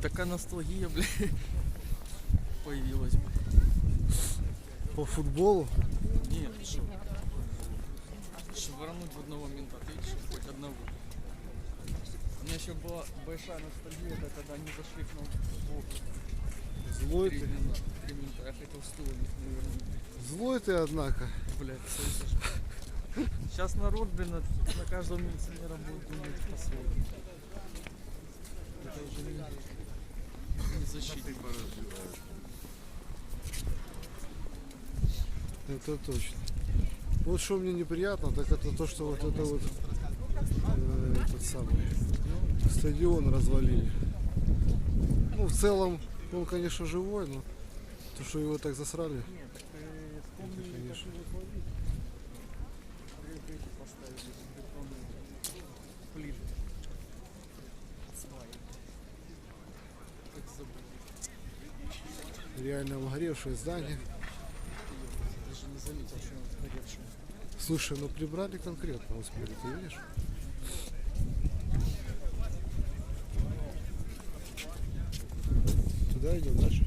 Такая ностальгия, бля, появилась. По футболу. Нет, что? Швырнуть в одного мента, видишь, хоть одного. У меня еще была большая ностальгия, это когда они зашли к нам в бок. Злой Три ты. мента, три мента. Я хотел стул у них, наверное. Злой ты, однако. Блядь, слышишь? Сейчас народ, блин, на, на каждого милиционера будет думать по-своему. Это уже не, не защитник. Это точно. Вот что мне неприятно, так это то, что вот это вот э, этот самый стадион развалили. Ну, в целом, он, конечно, живой, но то, что его так засрали. Э, как конечно. Реально обгоревшее здание. Даже не заметил, что он сгоревший. Слушай, ну прибрали конкретно, успели, ты видишь? Туда идем дальше.